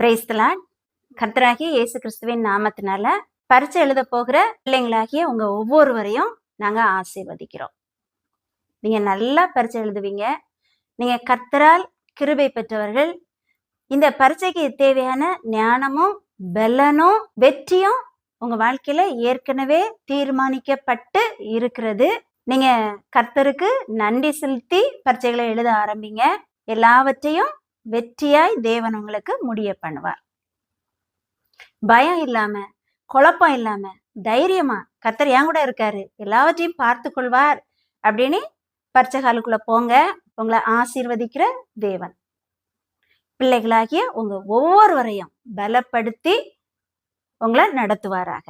பிரைஸ்தலான் கர்த்தராகிய இயேசு கிறிஸ்துவின் நாமத்தினால பரிச்சை எழுத போகிற பிள்ளைங்களாகிய உங்க ஒவ்வொருவரையும் நாங்க ஆசீர்வதிக்கிறோம். நீங்க நல்லா பரிச்சை எழுதுவீங்க. நீங்க கர்த்தரால் கிருபை பெற்றவர்கள். இந்த பரீட்சைக்கு தேவையான ஞானமும் பலனும் வெற்றியும் உங்க வாழ்க்கையில ஏற்கனவே தீர்மானிக்கப்பட்டு இருக்கிறது. நீங்க கர்த்தருக்கு நன்றி செலுத்தி பரீட்சைகளை எழுத ஆரம்பிங்க. எல்லாவற்றையும் வெற்றியாய் தேவன் உங்களுக்கு முடிய பண்ணுவார். பயம் இல்லாம குழப்பம் இல்லாம தைரியமா கத்தர் ஏன் கூட இருக்காரு எல்லாவற்றையும் பார்த்து கொள்வார் அப்படின்னு பரிச்சகாலுக்குள்ள போங்க. உங்களை ஆசீர்வதிக்கிற தேவன். பிள்ளைகளாகிய உங்க ஒவ்வொருவரையும் பலப்படுத்தி உங்களை நடத்துவாராக.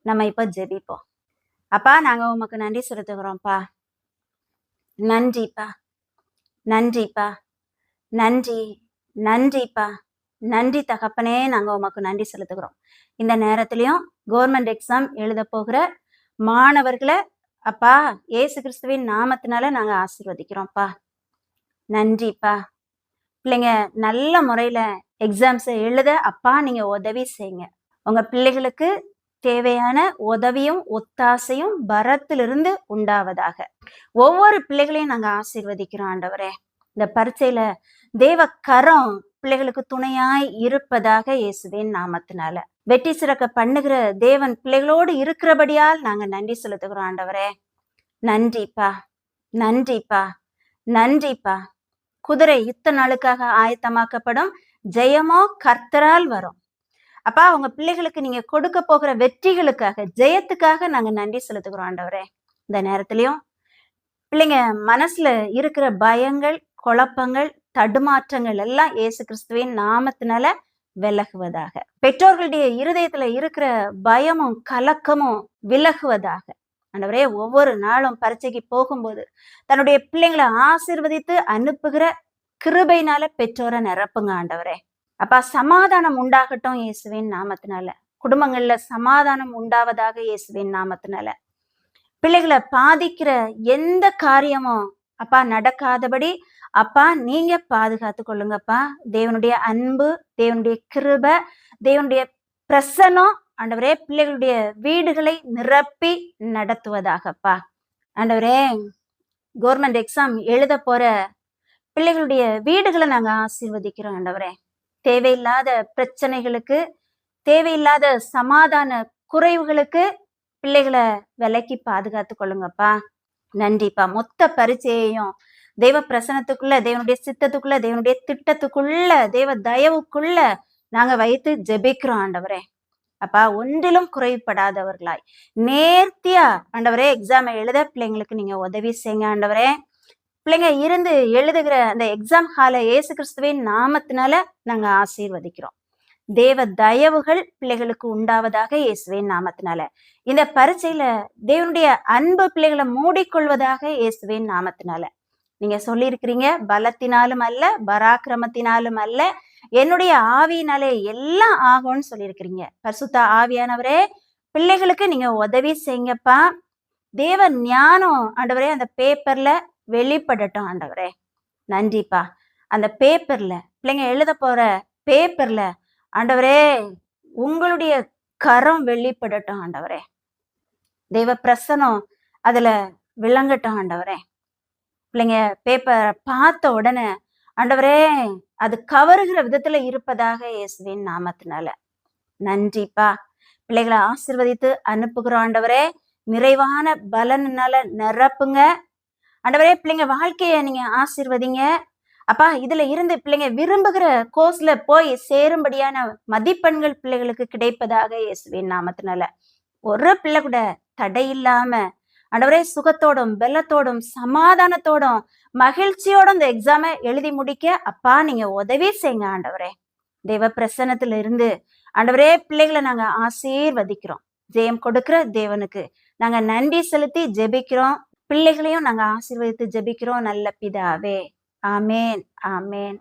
நம்ம இப்ப ஜெபிப்போம். அப்பா நாங்க உமக்கு நன்றி செலுத்துகிறோம்ப்பா. நன்றிப்பா. நன்றிப்பா. நன்றி நன்றிப்பா நன்றி தகப்பனே நாங்கள் உமக்கு நன்றி செலுத்துகிறோம். இந்த நேரத்திலையும் கவர்மெண்ட் எக்ஸாம் எழுத போகிற மாணவர்களை அப்பா ஏசு கிறிஸ்துவின் நாமத்தினால நாங்கள் ஆசீர்வதிக்கிறோம்ப்பா நன்றிப்பா பிள்ளைங்க நல்ல முறையில் எக்ஸாம்ஸை எழுத அப்பா நீங்கள் உதவி செய்யுங்க. உங்கள் பிள்ளைகளுக்கு தேவையான உதவியும் ஒத்தாசையும் பரத்திலிருந்து உண்டாவதாக. ஒவ்வொரு பிள்ளைகளையும் நாங்கள் ஆசீர்வதிக்கிறோம் ஆண்டவரே. இந்த பரீட்சையில தேவ கரம் பிள்ளைகளுக்கு துணையாய் இருப்பதாக இயேசுவின் நாமத்தினால. வெற்றி சிறக்க பண்ணுகிற தேவன் பிள்ளைகளோடு இருக்கிறபடியால் நாங்க நன்றி செலுத்துகிறோம் ஆண்டவரே. நன்றிப்பா நன்றிப்பா நன்றிப்பா. குதிரை யுத்த நாளுக்காக ஆயத்தமாக்கப்படும். ஜெயமோ கர்த்தரால் வரும். அப்பா உங்க பிள்ளைகளுக்கு நீங்க கொடுக்க போகிற வெற்றிகளுக்காக ஜெயத்துக்காக நாங்க நன்றி செலுத்துகிறோம் ஆண்டவரே. இந்த நேரத்திலையும் பிள்ளைங்க மனசுல இருக்கிற பயங்கள் குழப்பங்கள் தடுமாற்றங்கள் எல்லாம் இயேசு கிறிஸ்துவின் நாமத்தினால விலகுவதாக. பெற்றோர்களுடைய இருதயத்துல இருக்கிற பயமும் கலக்கமும் விலகுவதாக. ஆண்டவரே ஒவ்வொரு நாளும் பரீட்சைக்கு போகும்போது தன்னுடைய பிள்ளைங்களை ஆசிர்வதித்து அனுப்புகிற கிருபைனால பெற்றோரை நிரப்புங்க ஆண்டவரே. அப்பா சமாதானம் உண்டாகட்டும் இயேசுவின் நாமத்தினால. குடும்பங்கள்ல சமாதானம் உண்டாவதாக இயேசுவின் நாமத்தினால. பிள்ளைகளை பாதிக்கிற எந்த காரியமும் அப்பா நடக்காதபடி அப்பா நீங்க பாதுகாத்து கொள்ளுங்கப்பா. தேவனுடைய அன்பு தேவனுடைய கிருப தேவனுடைய பிரசனம் ஆண்டவரே பிள்ளைகளுடைய வீடுகளை நிரப்பி நடத்துவதாகப்பா. ஆண்டவரே கவர்மெண்ட் எக்ஸாம் எழுத போற பிள்ளைகளுடைய வீடுகளை நாங்க ஆசீர்வதிக்கிறோம் ஆண்டவரே. தேவையில்லாத பிரச்சனைகளுக்கு தேவையில்லாத சமாதான குறைவுகளுக்கு பிள்ளைகளை விலைக்கு பாதுகாத்து கொள்ளுங்கப்பா. நன்றிப்பா மொத்த பரிச்சையையும் தெய்வ பிரசனத்துக்குள்ள தேவனுடைய சித்தத்துக்குள்ள தேவனுடைய திட்டத்துக்குள்ள தேவ தயவுக்குள்ள நாங்க வைத்து ஜெபிக்கிறோம் ஆண்டவரே. அப்பா ஒன்றிலும் குறைப்படாதவர்களாய் நேர்த்தியா ஆண்டவரே எக்ஸாம் எழுத பிள்ளைங்களுக்கு நீங்க உதவி செய்யுங்க ஆண்டவரே. பிள்ளைங்க இருந்து எழுதுகிற அந்த எக்ஸாம் ஹாலை இயேசு கிறிஸ்துவின் நாமத்தினால நாங்க ஆசீர்வதிக்கிறோம். தேவ தயவுகள் பிள்ளைகளுக்கு உண்டாவதாக இயேசுவின் நாமத்தினால. இந்த பரீட்சையில தேவனுடைய அன்பு பிள்ளைகளை மூடிக்கொள்வதாக இயேசுவின் நாமத்தினால. நீங்க சொல்லியிருக்கிறீங்க பலத்தினாலும் அல்ல பராக்கிரமத்தினாலும் அல்ல என்னுடைய ஆவியினாலே எல்லாம் ஆகும்னு சொல்லியிருக்கிறீங்க. பரிசுத்த ஆவியானவரே பிள்ளைகளுக்கு நீங்க உதவி செய்யுங்கப்பா. தேவ ஞானம் ஆண்டவரே அந்த பேப்பர்ல வெளிப்படட்டும் ஆண்டவரே. நன்றிப்பா. அந்த பேப்பர்ல பிள்ளைங்க எழுத போற பேப்பர்ல ஆண்டவரே உங்களுடைய கரம் வெளிப்படட்டும் ஆண்டவரே. தெய்வ பிரசனம் அதுல விளங்கட்டும் ஆண்டவரே. பிள்ளைங்க பேப்பரை பார்த்த உடனே ஆண்டவரே அது கவருகிற விதத்துல இருப்பதாக இயேசுவின் நாமத்தினால. நன்றிப்பா. பிள்ளைகளை ஆசிர்வதித்து அனுப்புகிறோம் ஆண்டவரே. நிறைவான பலனால நிரப்புங்க. ஆண்டவரே பிள்ளைங்க வாழ்க்கைய நீங்க ஆசிர்வதிங்க. அப்பா இதுல இருந்து பிள்ளைங்க விரும்புகிற கோர்ஸ்ல போய் சேரும்படியான மதிப்பெண்கள் பிள்ளைகளுக்கு கிடைப்பதாக இயேசுவின் நாமத்தினால. ஒரு பிள்ளை கூட தடை இல்லாம ஆண்டவரே சுகத்தோடும் பெல்லத்தோடும் சமாதானத்தோடும் மகிழ்ச்சியோடும் இந்த எக்ஸாமை எழுதி முடிக்க அப்பா நீங்க உதவி செய்யுங்க ஆண்டவரே. தேவ பிரசன்னத்துல இருந்து ஆண்டவரே பிள்ளைகளை நாங்க ஆசீர்வதிக்கிறோம். ஜெயம் கொடுக்கிற தேவனுக்கு நாங்க நன்றி செலுத்தி ஜெபிக்கிறோம். பிள்ளைகளையும் நாங்க ஆசீர்வதித்து ஜெபிக்கிறோம். நல்ல பிதாவே. Amén, amén,